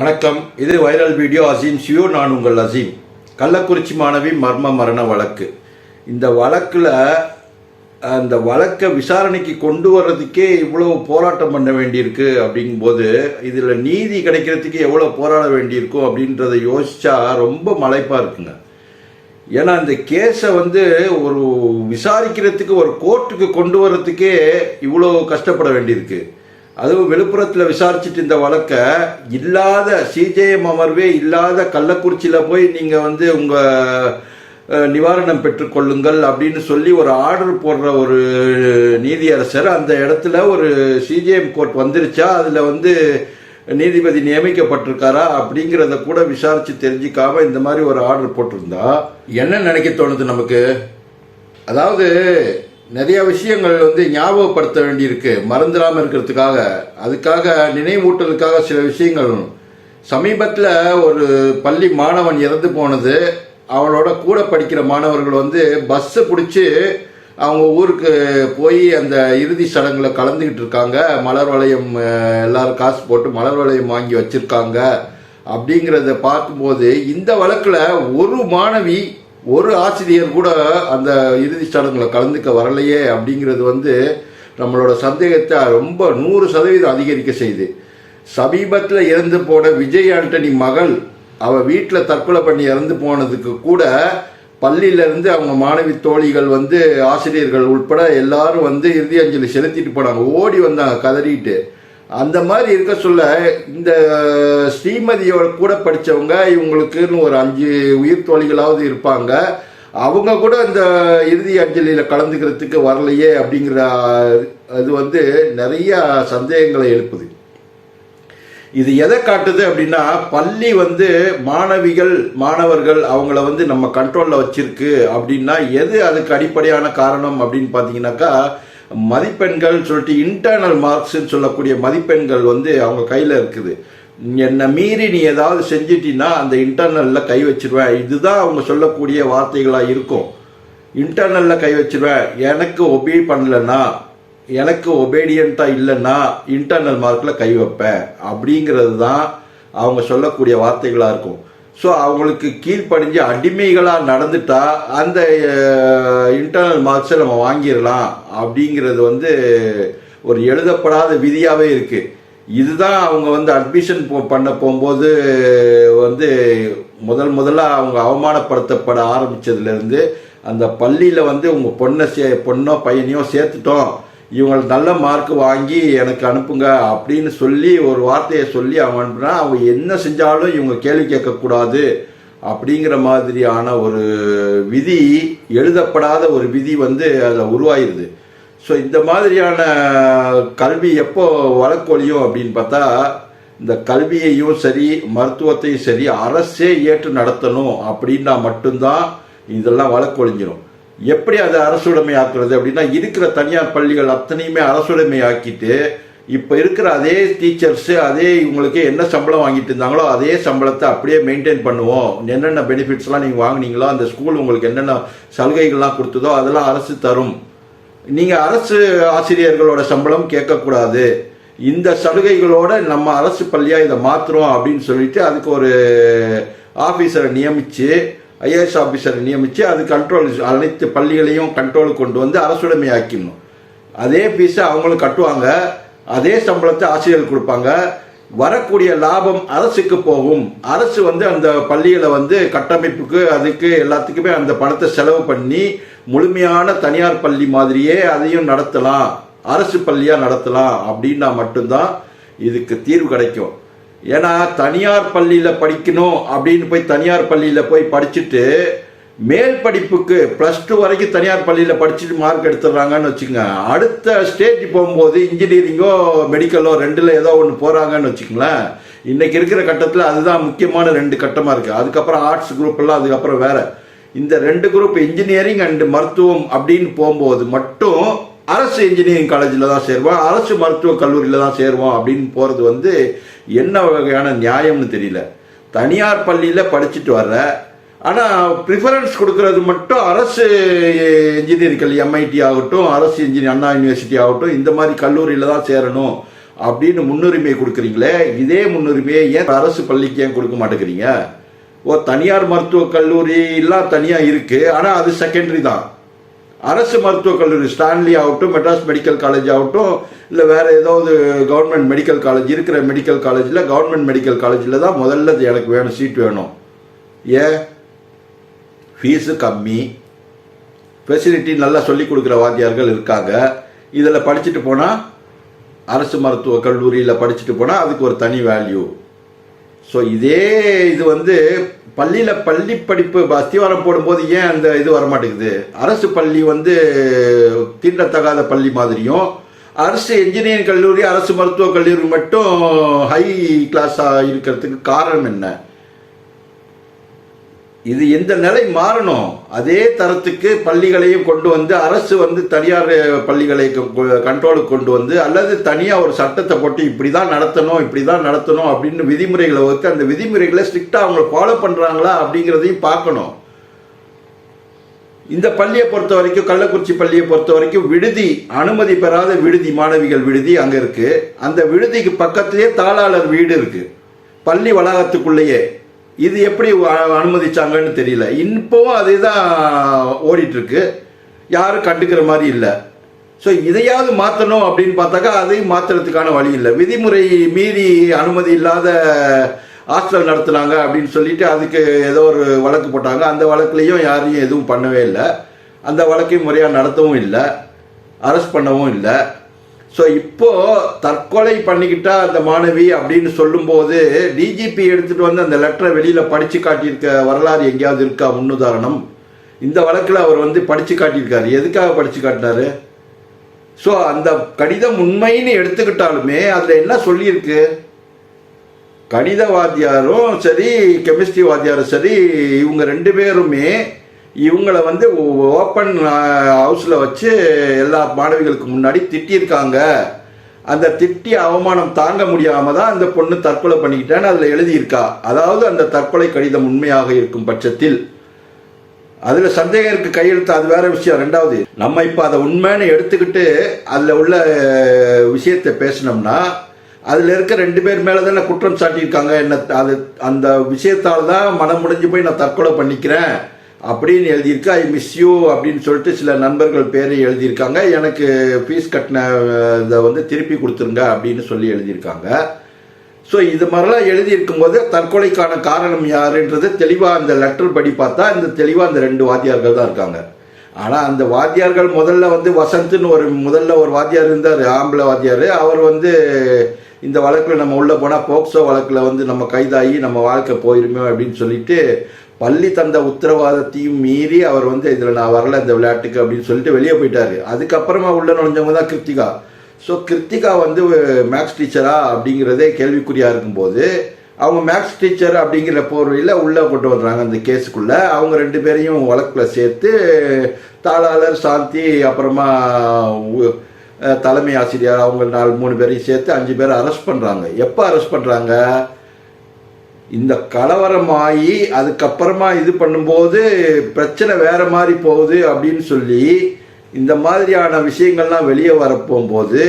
வணக்கம். இது viral video Azeem சியோ நான் உங்கள் அசீம். கள்ளக்குறிச்சி மாணவி மர்ம மரண வழக்கு. இந்த வழக்கில் அந்த வழக்கை விசாரணைக்கு கொண்டு வர்றதுக்கே இவ்வளோ போராட்டம் பண்ண வேண்டியிருக்கு அப்படிங்கும்போது இதில் நீதி கிடைக்கிறதுக்கு எவ்வளோ போராட வேண்டியிருக்கும் அப்படின்றத யோசித்தா ரொம்ப மலைப்பாக இருக்குங்க. ஏன்னா இந்த கேஸை வந்து ஒரு விசாரிக்கிறதுக்கு ஒரு கோர்ட்டுக்கு கொண்டு வர்றதுக்கே இவ்வளோ கஷ்டப்பட வேண்டியிருக்கு. அதுவும் விழுப்புரத்தில் விசாரிச்சுட்டு இந்த வழக்கை இல்லாத சிஜேஎம் அமர்வே இல்லாத கள்ளக்குறிச்சியில் போய் நீங்கள் வந்து உங்கள் நிவாரணம் பெற்றுக்கொள்ளுங்கள் அப்படின்னு சொல்லி ஒரு ஆர்டர் போடுற ஒரு நீதியரசர் அந்த இடத்துல ஒரு சிஜேஎம் கோர்ட் வந்துருச்சா அதில் வந்து நீதிபதி நியமிக்கப்பட்டிருக்காரா அப்படிங்கிறத கூட விசாரித்து தெரிஞ்சுக்காம இந்த மாதிரி ஒரு ஆர்டர் போட்டிருந்தா. என்ன நினைக்க தோணுது நமக்கு? அதாவது நிறைய விஷயங்கள் வந்து ஞாபகப்படுத்த வேண்டியிருக்கு. மறந்துடாம இருக்கிறதுக்காக. அதுக்காக நினைவூட்டலுக்காக சில விஷயங்கள். சமீபத்தில் ஒரு பள்ளி மாணவன் இறந்து போனது. அவளோட கூட படிக்கிற மாணவர்கள் வந்து பஸ்ஸை பிடிச்சி அவங்க ஊருக்கு போய் அந்த இறுதி சடங்குல கலந்துக்கிட்டு இருக்காங்க. மலர் வளையம் எல்லோரும் எல்லாரும் காசு போட்டு மலர் வளையம் வாங்கி வச்சிருக்காங்க. அப்படிங்கிறத பார்க்கும்போது இந்த வழக்கில் ஒரு மாணவி ஒரு ஆசிரியர் கூட அந்த இறுதி சடங்குல கலந்துக்க வரலையே அப்படிங்கிறது வந்து நம்மளோட சந்தேகத்தை ரொம்ப நூறு சதவீதம் அதிகரிக்க செய்யுது. சமீபத்தில் இறந்து போன விஜய் ஆண்டனி மகள் அவ வீட்டில் தற்கொலை பண்ணி இறந்து போனதுக்கு கூட பள்ளியிலேருந்து அவங்க மாணவி தோழிகள் வந்து ஆசிரியர்கள் உட்பட எல்லாரும் வந்து இறுதி அஞ்சலி செலுத்திட்டு போனாங்க. ஓடி வந்தாங்க கதறிட்டு. அந்த மாதிரி இருக்க சொல்ல இந்த ஸ்ரீமதியோட கூட படித்தவங்க இவங்களுக்குன்னு ஒரு அஞ்சு உயிர் தோழிகளாவது இருப்பாங்க. அவங்க கூட இந்த இறுதி அஞ்சலியில் கலந்துக்கிறதுக்கு வரலையே அப்படிங்கிற அது வந்து நிறைய சந்தேகங்களை எழுப்புது. இது எதை காட்டுது அப்படின்னா பள்ளி வந்து மாணவிகள் மாணவர்கள் அவங்கள வந்து நம்ம கண்ட்ரோலில் வச்சிருக்கு அப்படின்னா எது அதுக்கு அடிப்படையான காரணம் அப்படின்னு பார்த்தீங்கன்னாக்கா மதிப்பெண்கள் சொல்லிட்டு இன்டர்னல் மார்க்ஸ்ன்னு சொல்லக்கூடிய மதிப்பெண்கள் வந்து அவங்க கையில் இருக்குது. என்னை மீறி நீ ஏதாவது செஞ்சிட்டின்னா அந்த இன்டர்னலில் கை வச்சிருவேன். இதுதான் அவங்க சொல்லக்கூடிய வார்த்தைகளாக இருக்கும். இன்டர்னலில் கை வச்சிருவேன். எனக்கு ஒபே பண்ணலன்னா எனக்கு ஒபேடியண்ட்டாக இல்லைன்னா இன்டர்னல் மார்க்கில் கை வைப்பேன். அப்படிங்கிறது தான் அவங்க சொல்லக்கூடிய வார்த்தைகளாக இருக்கும். ஸோ அவங்களுக்கு கீழ்ப்படிஞ்சு அடிமைகளாக நடந்துட்டா அந்த இன்டர்னல் மார்க்ஸை நம்ம வாங்கிடலாம் அப்படிங்கிறது வந்து ஒரு எழுதப்படாத விதியாகவே இருக்குது இதுதான் அவங்க வந்து அட்மிஷன் போ பண்ண போகும்போது வந்து முதல் முதலாக அவங்க அவமானப்படுத்தப்பட ஆரம்பித்ததுலேருந்து அந்த பள்ளியில் வந்து உங்கள் பொண்ணை சே பொண்ணோ பையனையோ சேர்த்துட்டோம். இவங்க நல்ல மார்க் வாங்கி எனக்கு அனுப்புங்க அப்படின்னு சொல்லி ஒரு வார்த்தையை சொல்லி அவன் அனுப்புனா அவங்க என்ன செஞ்சாலும் இவங்க கேள்வி கேட்கக்கூடாது அப்படிங்கிற மாதிரியான ஒரு விதி எழுதப்படாத ஒரு விதி வந்து அதில் உருவாயிருது. ஸோ இந்த மாதிரியான கல்வி எப்போ வழக்கொழியும் அப்படின்னு பார்த்தா இந்த கல்வியையும் சரி மருத்துவத்தையும் சரி அரசே ஏற்று நடத்தணும் அப்படின்னா மட்டும்தான் இதெல்லாம் வழக்கொழிஞ்சிடும் எப்படி அதை அரசுடைமை ஆக்குறது அப்படின்னா இருக்கிற தனியார் பள்ளிகள் அத்தனையுமே அரசுடைமை ஆக்கிட்டு இப்போ இருக்கிற அதே டீச்சர்ஸு அதே இவங்களுக்கு என்ன சம்பளம் வாங்கிட்டு இருந்தாங்களோ அதே சம்பளத்தை அப்படியே மெயின்டைன் பண்ணுவோம். என்னென்ன பெனிஃபிட்ஸ்லாம் நீங்கள் வாங்குனீங்களோ அந்த ஸ்கூல் உங்களுக்கு என்னென்ன சலுகைகள்லாம் கொடுத்ததோ அதெல்லாம் அரசு தரும். நீங்கள் அரசு ஆசிரியர்களோட சம்பளம் கேட்கக்கூடாது. இந்த சலுகைகளோட நம்ம அரசு பள்ளியாக இதை மாற்றுறோம் அப்படின்னு சொல்லிட்டு அதுக்கு ஒரு ஆஃபீஸரை நியமித்து ஐஏஎஸ் ஆஃபீஸரை நியமித்து அது கண்ட்ரோல் அனைத்து பள்ளிகளையும் கண்ட்ரோல் கொண்டு வந்து அரசுடைமை ஆக்கிடணும் அதே ஃபீஸை அவங்களும் கட்டுவாங்க. அதே சம்பளத்தை ஆசிரியர்கள் கொடுப்பாங்க. வரக்கூடிய லாபம் அரசுக்கு போகும். அரசு வந்து அந்த பள்ளிகளை வந்து கட்டமைப்புக்கு அதுக்கு எல்லாத்துக்குமே அந்த பணத்தை செலவு பண்ணி முழுமையான தனியார் பள்ளி மாதிரியே அதையும் நடத்தலாம். அரசு பள்ளியாக நடத்தலாம். அப்படின்னா மட்டும்தான் இதுக்கு தீர்வு கிடைக்கும். ஏன்னா தனியார் பள்ளியில் படிக்கணும் அப்படின்னு போய் தனியார் பள்ளியில் போய் படிச்சுட்டு மேல் படிப்புக்கு ப்ளஸ் டூ வரைக்கும் தனியார் பள்ளியில் படிச்சுட்டு மார்க் எடுத்துடுறாங்கன்னு வச்சுக்கோங்க. அடுத்த ஸ்டேஜ் போகும்போது இன்ஜினியரிங்கோ மெடிக்கலோ ரெண்டில் ஏதோ ஒன்று போகிறாங்கன்னு வச்சுக்கோங்களேன். இன்னைக்கு இருக்கிற கட்டத்தில் அதுதான் முக்கியமான ரெண்டு கட்டமாக இருக்குது அதுக்கப்புறம் ஆர்ட்ஸ் குரூப்பெல்லாம் அதுக்கப்புறம் வேறு. இந்த ரெண்டு குரூப் இன்ஜினியரிங் அண்டு மருத்துவம் அப்படின்னு போகும்போது மட்டும் அரசு இன்ஜினியரிங் காலேஜில் தான் சேருவான் அரசு மருத்துவக் கல்லூரியில் தான் சேருவோம் அப்படின்னு போகிறது வந்து என்ன வகையான நியாயம்னு தெரியல. தனியார் பள்ளியில் படிச்சுட்டு வர்ற ஆனால் ப்ரிஃபரன்ஸ் கொடுக்கறது மட்டும் அரசு இன்ஜினியரிங் கல்வி எம்ஐடி ஆகட்டும் அரசு இன்ஜினியர் அண்ணா யூனிவர்சிட்டி ஆகட்டும் இந்த மாதிரி கல்லூரியில் தான் சேரணும் அப்படின்னு முன்னுரிமை கொடுக்குறீங்களே இதே முன்னுரிமையை ஏன் அரசு பள்ளிக்கு ஏன் கொடுக்க மாட்டேங்கிறீங்க? ஓ தனியார் மருத்துவக் கல்லூரி எல்லாம் தனியாக இருக்கு ஆனால் அது செகண்டரி தான். அரசு மருத்துவக் கல்லூரி ஸ்டான்லி ஆகட்டும் மெட்ராஸ் மெடிக்கல் காலேஜ் ஆகட்டும் இல்லை வேற ஏதாவது கவர்மெண்ட் மெடிக்கல் காலேஜ் இருக்கிற மெடிக்கல் காலேஜில் கவர்மெண்ட் மெடிக்கல் காலேஜில் தான் முதல்ல எனக்கு வேணும் சீட் வேணும். ஏன் ஃபீஸு கம்மி. ஃபெசிலிட்டி நல்லா சொல்லிக் கொடுக்குற வாத்தியார்கள் இருக்காங்க. இதில் படிச்சுட்டு போனால் அரசு மருத்துவக் கல்லூரியில் படிச்சுட்டு போனால் அதுக்கு ஒரு தனி வேல்யூ ஸோ இதே இது வந்து பள்ளியில் பள்ளி படிப்பு அஸ்திவாரம் போடும்போது ஏன் அந்த இது வர மாட்டேங்குது அரசு பள்ளி வந்து தீண்டத்தகாத பள்ளி மாதிரியும் அரசு இன்ஜினியரிங் கல்லூரி அரசு மருத்துவக் கல்லூரி மட்டும் ஹை கிளாஸாக இருக்கிறதுக்கு காரணம் என்ன? இது இந்த நிலை மாறணும்? அதே தரத்துக்கு பள்ளிகளையும் கொண்டு வந்து அரசு வந்து தனியார் பள்ளிகளை கண்ட்ரோலுக்கு கொண்டு வந்து அல்லது தனியாக ஒரு சட்டத்தை போட்டு இப்படி தான் நடத்தணும் இப்படி தான் நடத்தணும் அப்படின்னு விதிமுறைகளை வகுத்து அந்த விதிமுறைகளை ஸ்ட்ரிக்டாக அவங்க ஃபாலோ பண்ணுறாங்களா அப்படிங்கிறதையும் பார்க்கணும். இந்த பள்ளியை பொறுத்த வரைக்கும் கள்ளக்குறிச்சி பள்ளியை பொறுத்த வரைக்கும் விடுதி அனுமதி பெறாத விடுதி மாணவிகள் விடுதி அங்கே இருக்குது அந்த விடுதிக்கு பக்கத்திலே தாளாளர் வீடு இருக்குது பள்ளி வளாகத்துக்குள்ளேயே. இது எப்படி அனுமதிச்சாங்கன்னு தெரியல. இப்போவும் அதே தான் ஓடிட்டு இருக்கு யாரும் கண்டுக்கிற மாதிரி இல்லை. ஸோ இதையாவது மாற்றணும் அப்படின்னு பார்த்தாக்கா அதையும் மாற்றுறதுக்கான வழி இல்லை. விதிமுறை மீறி அனுமதி இல்லாத ஹாஸ்டல் நடத்துனாங்க அப்படின்னு சொல்லிட்டு அதுக்கு ஏதோ ஒரு வழக்கு போட்டாங்க. அந்த வழக்குலேயும் யாரையும் எதுவும் பண்ணவே இல்லை. அந்த வழக்கையும் முறையாக நடத்தவும் இல்லை. அரெஸ்ட் பண்ணவும் இல்லை. ஸோ இப்போ தற்கொலை பண்ணிக்கிட்டா அந்த மாணவி அப்படின்னு சொல்லும்போது டிஜிபி எடுத்துட்டு வந்து அந்த லெட்டரை வெளியில் படித்து காட்டியிருக்க வரலாறு எங்கேயாவது இருக்கா? முன்னுதாரணம். இந்த வழக்கில் அவர் வந்து படித்து காட்டியிருக்காரு. எதுக்காக படித்து காட்டினாரு? ஸோ அந்த கடிதம் உண்மைன்னு எடுத்துக்கிட்டாலுமே அதில் என்ன சொல்லியிருக்கு? கணித வாத்தியாரும் சரி கெமிஸ்ட்ரி வாத்தியாரும் சரி இவங்க ரெண்டு பேருமே இவங்களை வந்து ஓப்பன் ஹவுஸில் வச்சு எல்லா மாணவிகளுக்கு முன்னாடி திட்டியிருக்காங்க. அந்த திட்டி அவமானம் தாங்க முடியாமல் தான் அந்த பொண்ணு தற்கொலை பண்ணிக்கிட்டேன்னு அதில் எழுதியிருக்கா. அதாவது அந்த தற்கொலை கடிதம் உண்மையாக இருக்கும் பட்சத்தில். அதில் சந்தேகம் இருக்கு கையெழுத்து அது வேற விஷயம். ரெண்டாவது நம்ம இப்போ அதை உண்மைன்னு எடுத்துக்கிட்டு அதில் உள்ள விஷயத்தை பேசினோம்னா அதில் இருக்க ரெண்டு பேர் மேலே தானே குற்றம் சாட்டியிருக்காங்க. என்ன அது அந்த விஷயத்தால் தான் மனம் முடிஞ்சு போய் நான் தற்கொலை பண்ணிக்கிறேன். அப்படின்னு எழுதியிருக்கு. ஐ மிஸ் யூ அப்படின்னு சொல்லிட்டு சில நண்பர்கள் பேரை எழுதியிருக்காங்க. எனக்கு ஃபீஸ் கட்டின இதை வந்து திருப்பி கொடுத்துருங்க அப்படின்னு சொல்லி எழுதியிருக்காங்க. ஸோ இது மாதிரிலாம் எழுதியிருக்கும் போது தற்கொலைக்கான காரணம் யாருன்றது தெளிவாக அந்த லெட்டர் படி பார்த்தா இந்த தெளிவாக அந்த ரெண்டு வாத்தியார்கள் தான் இருக்காங்க. ஆனால் அந்த வாத்தியார்கள் முதல்ல வந்து வசந்த்னு ஒரு முதல்ல ஒரு வாத்தியார் இருந்தார் ஆம்பளை வாத்தியார். அவர் வந்து இந்த வழக்கில் நம்ம உள்ளே போனால் போக்சோ வழக்கில் வந்து நம்ம கைதாகி நம்ம வாழ்க்கை போயிருமே அப்படின்னு சொல்லிட்டு பள்ளி தந்த உத்தரவாதத்தையும் மீறி அவர் வந்து இதில் நான் வரல இந்த விளையாட்டுக்கு அப்படின்னு சொல்லிட்டு வெளியே போயிட்டாரு. அதுக்கப்புறமா உள்ள நுழைஞ்சவங்க தான் கிருத்திகா. ஸோ கிருத்திகா வந்து மேக்ஸ் டீச்சரா? அப்படிங்கிறதே கேள்விக்குறியா இருக்கும்போது அவங்க மேக்ஸ் டீச்சர் அப்படிங்கிற போர்வையில் உள்ளே கொண்டு வர்றாங்க அந்த கேஸுக்குள்ள. அவங்க ரெண்டு பேரையும் வழக்கில் சேர்த்து தாளாளர் சாந்தி அப்புறமா தலைமை ஆசிரியர் அவங்க நாலு மூணு பேரையும் சேர்த்து அஞ்சு பேரை அரெஸ்ட் பண்ணுறாங்க எப்போ அரெஸ்ட் பண்ணுறாங்க இந்த கலவரமாகி அதுக்கப்புறமா இது பண்ணும்போது பிரச்சனை வேற மாதிரி போகுது அப்படின்னு சொல்லி இந்த மாதிரியான விஷயங்கள்லாம் வெளியே வரப்போகும்போது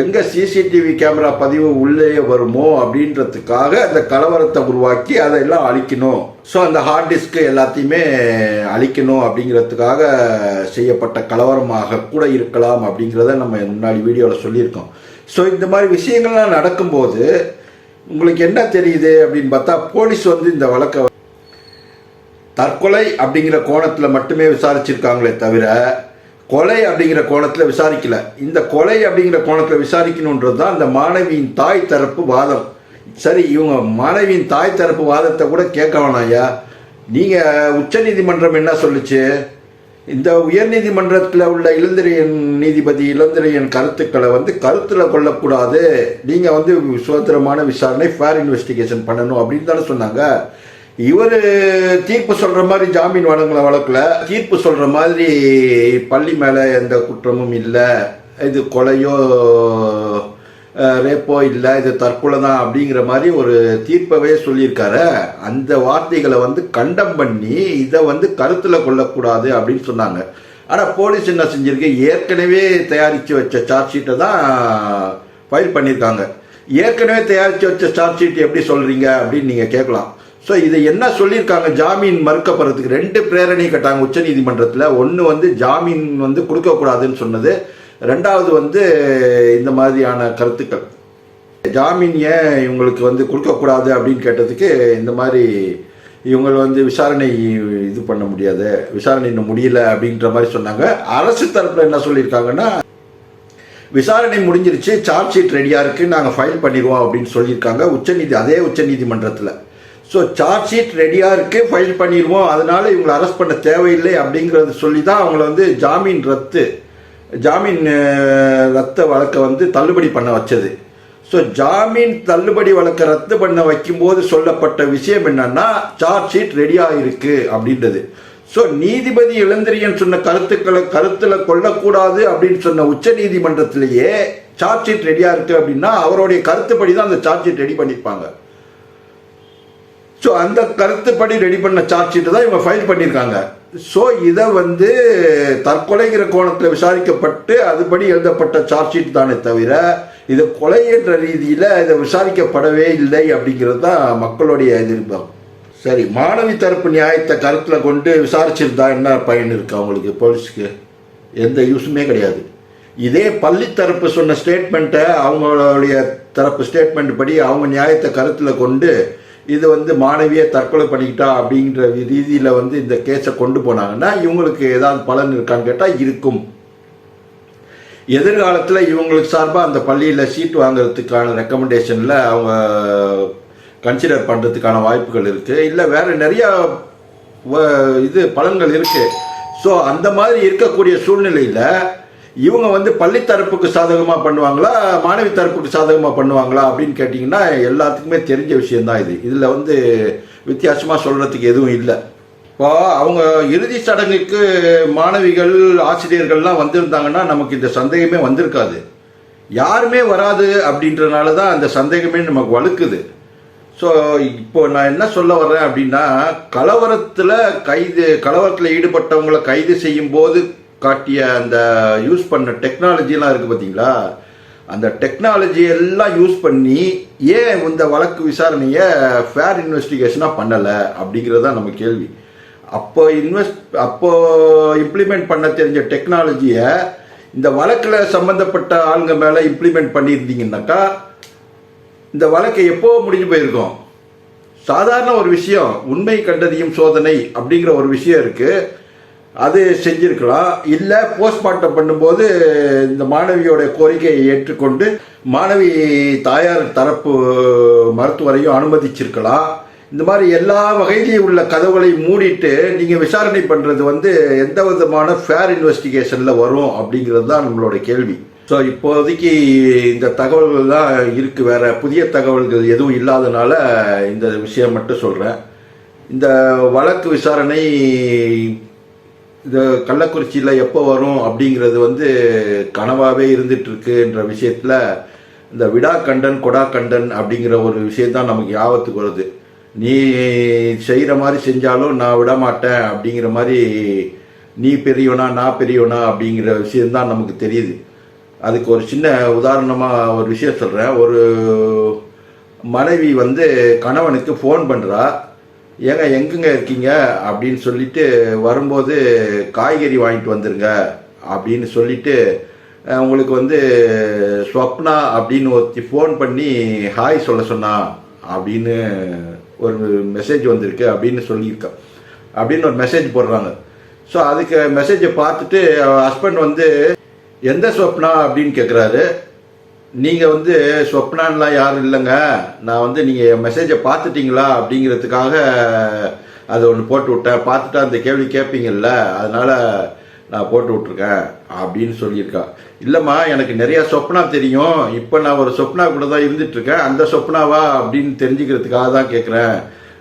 எங்கே சிசிடிவி கேமரா பதிவு உள்ளே வருமோ அப்படின்றதுக்காக அந்த கலவரத்தை உருவாக்கி அதையெல்லாம் அழிக்கணும். ஸோ அந்த ஹார்ட் டிஸ்க்கு எல்லாத்தையுமே அழிக்கணும் அப்படிங்கிறதுக்காக செய்யப்பட்ட கலவரமாக கூட இருக்கலாம் அப்படிங்கிறத நம்ம முன்னாடி வீடியோவில் சொல்லியிருக்கோம். ஸோ இந்த மாதிரி விஷயங்கள்லாம் நடக்கும்போது உங்களுக்கு என்ன தெரியுது அப்படின்னு பார்த்தா போலீஸ் வந்து இந்த வழக்கை தற்கொலை அப்படிங்கிற கோணத்தில் மட்டுமே விசாரிச்சிருக்காங்களே தவிர கொலை அப்படிங்கிற கோணத்தில் விசாரிக்கல. இந்த கொலை அப்படிங்கிற கோணத்தில் விசாரிக்கணுன்றது தான் அந்த மாணவியின் தாய் தரப்பு வாதம். சரி இவங்க மாணவியின் தாய் தரப்பு வாதத்தை கூட கேட்க வேணாம் ஐயா. நீங்கள் உச்சநீதிமன்றம் என்ன சொல்லுச்சு? இந்த உயர்நீதிமன்றத்தில் உள்ள இளந்திரையன் நீதிபதி இளந்திரையன் கருத்துக்களை வந்து கருத்தில் கொள்ளக்கூடாது. நீங்கள் வந்து சுதந்திரமான விசாரணை ஃபேர் இன்வெஸ்டிகேஷன் பண்ணணும் அப்படின்னு தானே சொன்னாங்க. இவர் தீர்ப்பு சொல்கிற மாதிரி ஜாமீன் வழங்கல வழக்கில். தீர்ப்பு சொல்கிற மாதிரி பள்ளி மேலே எந்த குற்றமும் இல்லை. இது கொலையோ ரேப்போ இல்லை இது தற்கொலை தான் அப்படிங்கிற மாதிரி ஒரு தீர்ப்பவே சொல்லியிருக்காரு. அந்த வார்த்தைகளை வந்து கண்டம் பண்ணி இதை வந்து கருத்தில் கொள்ளக்கூடாது அப்படின்னு சொன்னாங்க. ஆனால் போலீஸ் என்ன செஞ்சிருக்கு? ஏற்கனவே தயாரித்து வச்ச சார்ஜ் ஷீட்டை தான் ஃபைல் பண்ணியிருக்காங்க. ஏற்கனவே தயாரித்து வச்ச சார்ஜ் ஷீட் எப்படி சொல்கிறீங்க அப்படின்னு நீங்கள் கேட்கலாம். ஸோ இதை என்ன சொல்லியிருக்காங்க? ஜாமீன் மறுக்கப்படுறதுக்கு ரெண்டு பிரேரணை கட்டாங்க உச்சநீதிமன்றத்தில். ஒன்று வந்து ஜாமீன் வந்து கொடுக்கக்கூடாதுன்னு சொன்னது. ரெண்டாவது வந்து இந்த மாதிரியான கருத்துக்கள். ஜாமீன் ஏன் இவங்களுக்கு வந்து கொடுக்கக்கூடாது அப்படின்னு கேட்டதுக்கு இந்த மாதிரி இவங்க வந்து விசாரணை இது பண்ண முடியாது விசாரணை இன்னும் முடியல அப்படின்ற மாதிரி சொன்னாங்க. அரசு தரப்பில் என்ன சொல்லியிருக்காங்கன்னா விசாரணை முடிஞ்சிருச்சு சார்ஜ் ஷீட் ரெடியாக இருக்குது நாங்கள் ஃபைல் பண்ணிடுவோம் அப்படின்னு சொல்லியிருக்காங்க. உச்சநீதி அதே உச்சநீதிமன்றத்தில். ஸோ சார்ஜ் ஷீட் ரெடியாக இருக்குது ஃபைல் பண்ணிடுவோம். அதனால இவங்களை அரெஸ்ட் பண்ண தேவையில்லை அப்படிங்கிறது சொல்லி தான் அவங்கள வந்து ஜாமீன் ரத்து ஜாமீன் ரத்த வழக்கை வந்து தள்ளுபடி பண்ண வச்சது. ஸோ ஜாமீன் தள்ளுபடி வழக்கை ரத்து பண்ண வைக்கும்போது சொல்லப்பட்ட விஷயம் என்னன்னா சார்ஜ் ஷீட் ரெடியாக இருக்கு அப்படின்றது. ஸோ நீதிபதி இளந்திரியன் சொன்ன கருத்துக்களை கருத்தில் கொள்ளக்கூடாது அப்படின்னு சொன்ன உச்ச நீதிமன்றத்திலேயே சார்ஜ் ஷீட் ரெடியாக இருக்கு அப்படின்னா அவருடைய கருத்துப்படி தான் அந்த சார்ஜ் ஷீட் ரெடி பண்ணியிருப்பாங்க ஸோ அந்த கருத்துப்படி ரெடி பண்ண சார்ஜ் ஷீட்டை தான் இவங்க ஃபைல் பண்ணியிருக்காங்க ஸோ இதை வந்து தற்கொலைங்கிற கோணத்தில் விசாரிக்கப்பட்டு அதுபடி எழுதப்பட்ட சார்ஜ் ஷீட் தானே தவிர இது கொலை என்ற ரீதியில் இதை விசாரிக்கப்படவே இல்லை அப்படிங்கிறது தான் மக்களுடைய எதிர்பார்ப்பு. சரி மாணவி தரப்பு நியாயத்தை கருத்தில் கொண்டு விசாரிச்சிருந்தா என்ன பயன் இருக்கு அவங்களுக்கு போலீஸுக்கு? எந்த யூஸுமே கிடையாது. இதே பள்ளி தரப்பு சொன்ன ஸ்டேட்மெண்ட்டை அவங்களுடைய தரப்பு ஸ்டேட்மெண்ட் படி அவங்க நியாயத்தை கருத்தில் கொண்டு இது வந்து மாணவியை தற்கொலை பண்ணிக்கிட்டா அப்படிங்கிற ரீதியில் வந்து இந்த கேஸை கொண்டு போனாங்கன்னா இவங்களுக்கு ஏதாவது பலன் இருக்கான்னு கேட்டால் இருக்கும். எதிர்காலத்தில் இவங்களுக்கு சார்பாக அந்த பள்ளியில் சீட் வாங்குறதுக்கான ரெக்கமெண்டேஷனில் அவங்க கன்சிடர் பண்ணுறதுக்கான வாய்ப்புகள் இருக்குது இல்லை வேறு நிறையா வ- இது பலன்கள் இருக்குது ஸோ அந்த மாதிரி இருக்கக்கூடிய சூழ்நிலையில் இவங்க வந்து பள்ளி தரப்புக்கு சாதகமாக பண்ணுவாங்களா மாணவி தரப்புக்கு சாதகமாக பண்ணுவாங்களா அப்படின்னு கேட்டிங்கன்னா எல்லாத்துக்குமே தெரிஞ்ச விஷயம்தான் இது. இதில் வந்து வித்தியாசமாக சொல்கிறதுக்கு எதுவும் இல்லை. இப்போ அவங்க இறுதி சடங்குக்கு மாணவிகள் ஆசிரியர்கள்லாம் வந்திருந்தாங்கன்னா நமக்கு இந்த சந்தேகமே வந்திருக்காது. யாருமே வராது அப்படின்றனால தான் அந்த சந்தேகமே நமக்கு வலுக்குது ஸோ இப்போ நான் என்ன சொல்ல வர்றேன் அப்படின்னா கலவரத்தில் கைது கலவரத்தில் ஈடுபட்டவங்களை கைது செய்யும் போது காட்டிய அந்த யூஸ் பண்ண டெக்னாலஜிலாம் இருக்குது பார்த்தீங்களா அந்த டெக்னாலஜி எல்லாம் யூஸ் பண்ணி ஏன் இந்த வழக்கு விசாரணையை ஃபேர் இன்வெஸ்டிகேஷனாக பண்ணலை அப்படிங்கிறது தான் நம்ம கேள்வி. அப்போ இன்வெஸ்ட் அப்போ இம்ப்ளிமெண்ட் பண்ண தெரிஞ்ச டெக்னாலஜியை இந்த வழக்கில் சம்மந்தப்பட்ட ஆளுங்க மேலே இம்ப்ளிமெண்ட் பண்ணியிருந்தீங்கன்னாக்கா இந்த வழக்கை எப்போ முடிஞ்சு போயிருக்கும்? சாதாரண ஒரு விஷயம் உண்மை கண்டறியும் சோதனை அப்படிங்கிற ஒரு விஷயம் இருக்குது அது செஞ்சிருக்கலாம். இல்லை போஸ்ட்மார்ட்டம் பண்ணும்போது இந்த மாணவியோட கோரிக்கையை ஏற்றுக்கொண்டு மாணவி தாயார் தரப்பு மருத்துவரையும் அனுமதிச்சிருக்கலாம். இந்த மாதிரி எல்லா வகையிலையும் உள்ள கதவுகளை மூடிட்டு நீங்கள் விசாரணை பண்ணுறது வந்து எந்த விதமான ஃபேர் இன்வெஸ்டிகேஷனில் வரும் அப்படிங்கிறது தான் நம்மளோட கேள்வி. ஸோ இப்போதைக்கு இந்த தகவல்கள் தான் இருக்குது வேற புதிய தகவல்கள் எதுவும் இல்லாதனால இந்த விஷயம் மட்டும் சொல்கிறேன் இந்த வழக்கு விசாரணை இது கள்ளக்குறிச்சியில் எப்போ வரும் அப்படிங்கிறது வந்து கனவாகவே இருந்துட்டு இருக்குன்ற விஷயத்தில் இந்த விடா கண்டன் கொடா கண்டன் அப்படிங்கிற ஒரு விஷயந்தான் நமக்கு யாபத்துக்கு வருது. நீ செய்கிற மாதிரி செஞ்சாலும் நான் விட மாட்டேன் அப்படிங்கிற மாதிரி நீ பெரியவனா நான் பெரியவனா அப்படிங்கிற விஷயம்தான் நமக்கு தெரியுது. அதுக்கு ஒரு சின்ன உதாரணமாக ஒரு விஷயம் சொல்கிறேன் ஒரு மனைவி வந்து கணவனுக்கு ஃபோன் பண்ணுறா ஏங்க எங்கெங்க இருக்கீங்க? அப்படின்னு சொல்லிட்டு வரும்போது காய்கறி வாங்கிட்டு வந்துருங்க அப்படின்னு சொல்லிட்டு உங்களுக்கு வந்து ஸ்வப்னா அப்படின்னு ஒருத்தி ஃபோன் பண்ணி ஹாய் சொல்ல சொன்னா அப்படின்னு ஒரு மெசேஜ் வந்திருக்கு அப்படின்னு சொல்லியிருக்கேன் அப்படின்னு ஒரு மெசேஜ் போடுறாங்க. ஸோ அதுக்கு மெசேஜை பார்த்துட்டு ஹஸ்பண்ட் வந்து எந்த ஸ்வப்னா? அப்படின்னு கேட்குறாரு நீங்கள் வந்து சொப்னான்லாம் யாரும் இல்லைங்க. நான் வந்து நீங்கள் மெசேஜை பார்த்துட்டீங்களா அப்படிங்கிறதுக்காக அதை ஒன்று போட்டு விட்டேன். பார்த்துட்டு அந்த கேள்வி கேட்பீங்கல்ல. அதனால் நான் போட்டு விட்ருக்கேன் அப்படின்னு சொல்லியிருக்கா. இல்லைம்மா எனக்கு நிறையா சொப்னா தெரியும். இப்போ நான் ஒரு சொப்னா கூட தான் இருந்துகிட்ருக்கேன் அந்த சொப்னாவா அப்படின்னு தெரிஞ்சுக்கிறதுக்காக தான் கேட்குறேன்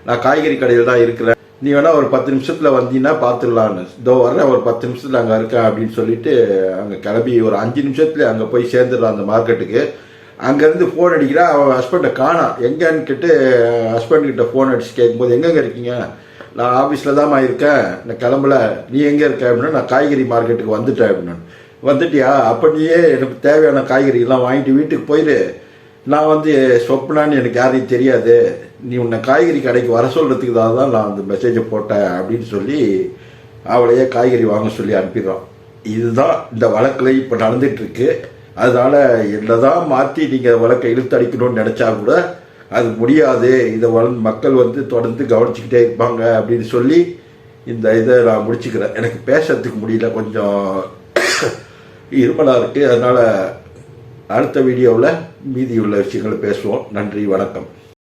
நான் காய்கறி கடையில் தான் இருக்கிறேன். நீ வேணா ஒரு பத்து நிமிஷத்தில் வந்தீங்கன்னா பார்த்துடலான்னு இதோ வர்றேன் ஒரு பத்து நிமிஷத்தில் அங்கே இருக்கேன் அப்படின்னு சொல்லிட்டு அங்கே கிளம்பி ஒரு அஞ்சு நிமிஷத்துல அங்கே போய் சேர்ந்துடலாம் அந்த மார்க்கெட்டுக்கு. அங்கேருந்து ஃபோன் அடிக்கிறா அவன் ஹஸ்பண்டை காணான் எங்கன்னு கேட்டு ஹஸ்பண்ட் கிட்ட ஃபோன் அடிச்சு கேட்கும்போது எங்கெங்க இருக்கீங்க? நான் ஆஃபீஸில் தான்மா இருக்கேன். நான் கிளம்பல. நீ எங்கே இருக்க? அப்படின்னா நான் காய்கறி மார்க்கெட்டுக்கு வந்துட்டேன். அப்படின்னு வந்துட்டியா? அப்படியே எனக்கு தேவையான காய்கறிலாம் வாங்கிட்டு வீட்டுக்கு போயிரு. நான் வந்து சொப்னான்னு எனக்கு யாரையும் தெரியாது. நீ உன்னை காய்கறி கடைக்கு வர சொல்கிறதுக்கு தான் நான் அந்த மெசேஜை போட்டேன் அப்படின்னு சொல்லி அவளையே காய்கறி வாங்க சொல்லி அனுப்பிடுறான். இதுதான் இந்த வழக்கில் இப்போ நடந்துகிட்ருக்கு அதனால் என்ன தான் மாற்றி நீங்கள் வழக்கை இழுத்து அடிக்கணும்னு நினச்சா கூட அது முடியாது. இதை வள மக்கள் வந்து தொடர்ந்து கவனிச்சுக்கிட்டே இருப்பாங்க அப்படின்னு சொல்லி இந்த இதை நான் முடிச்சுக்கிறேன். எனக்கு பேசுறதுக்கு முடியல. கொஞ்சம் இருமலாக இருக்குது அதனால் அடுத்த வீடியோவில் மீதி உள்ள விஷயங்களை பேசுவோம். நன்றி. வணக்கம்.